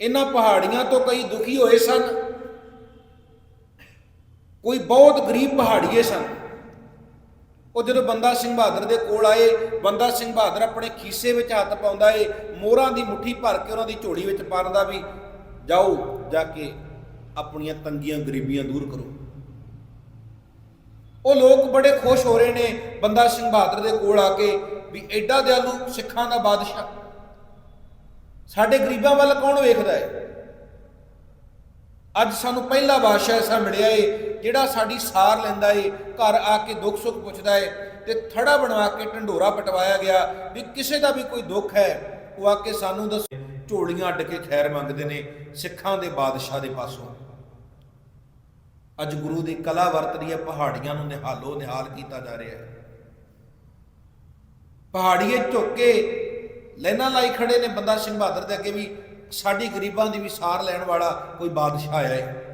ਇਹਨਾਂ ਪਹਾੜੀਆਂ ਤੋਂ ਕਈ ਦੁਖੀ ਹੋਏ ਸਨ। ਕੋਈ ਬਹੁਤ ਗਰੀਬ ਪਹਾੜੀਏ ਸਨ। ਉਹ ਜਦੋਂ ਬੰਦਾ ਸਿੰਘ ਬਹਾਦਰ ਦੇ ਕੋਲ ਆਏ, ਬੰਦਾ ਸਿੰਘ ਬਹਾਦਰ ਆਪਣੇ ਖੀਸੇ ਵਿੱਚ ਹੱਥ ਪਾਉਂਦਾ ਏ, ਮੋਹਰਾਂ ਦੀ ਮੁੱਠੀ ਭਰ ਕੇ ਉਹਨਾਂ ਦੀ ਝੋਲੀ ਵਿੱਚ ਪਾਉਂਦਾ ਵੀ, ਜਾਓ, ਜਾ ਕੇ ਆਪਣੀਆਂ ਤੰਗੀਆਂ ਗਰੀਬੀਆਂ ਦੂਰ ਕਰੋ। ਉਹ ਲੋਕ ਬੜੇ ਖੁਸ਼ ਹੋ ਰਹੇ ਨੇ ਬੰਦਾ ਸਿੰਘ ਬਹਾਦਰ ਦੇ ਕੋਲ ਆ ਕੇ, ਵੀ ਐਡਾ ਦਿਆਲੂ ਸਿੱਖਾਂ ਦਾ ਬਾਦਸ਼ਾਹ। ਸਾਡੇ ਗਰੀਬਾਂ ਵੱਲ ਕੌਣ ਵੇਖਦਾ ਹੈ ਅੱਜ ਸਾਨੂੰ ਪਹਿਲਾ ਬਾਦਸ਼ਾਹ ਐਸਾ ਮਿਲਿਆ ਏ, ਜਿਹੜਾ ਸਾਡੀ ਸਾਰ ਲੈਂਦਾ ਏ, ਘਰ ਆ ਕੇ ਦੁੱਖ ਸੁੱਖ ਪੁੱਛਦਾ ਏ ਤੇ ਥੜਾ ਬਣਵਾ ਕੇ ਢੰਡੋਰਾ ਪਟਵਾਇਆ ਗਿਆ ਵੀ ਕਿਸੇ ਦਾ ਵੀ ਕੋਈ ਦੁੱਖ ਹੈ, ਉਹ ਆ ਕੇ ਸਾਨੂੰ ਦੱਸ ਝੋਲੀਆਂ ਅੱਡ ਕੇ ਖੈਰ ਮੰਗਦੇ ਨੇ ਸਿੱਖਾਂ ਦੇ ਬਾਦਸ਼ਾਹ ਦੇ ਪਾਸੋਂ। ਅੱਜ ਗੁਰੂ ਦੀ ਕਲਾ ਵਰਤ ਰਹੀ ਹੈ ਪਹਾੜੀਆਂ ਨੂੰ ਨਿਹਾਲੋ, ਨਿਹਾਲ ਕੀਤਾ ਜਾ ਰਿਹਾ ਹੈ। ਪਹਾੜੀਏ ਝੁੱਕ ਕੇ ਲੈਣਾ ਲਾਈ ਖੜੇ ਨੇ ਬੰਦਾ ਸਿੰਘ ਬਹਾਦਰ ਦੇ ਅੱਗੇ ਵੀ ਸਾਡੀ ਗਰੀਬਾਂ ਦੀ ਵੀ ਸਾਰ ਲੈਣ ਵਾਲਾ ਕੋਈ ਬਾਦਸ਼ਾਹ ਆਇਆ ਹੈ।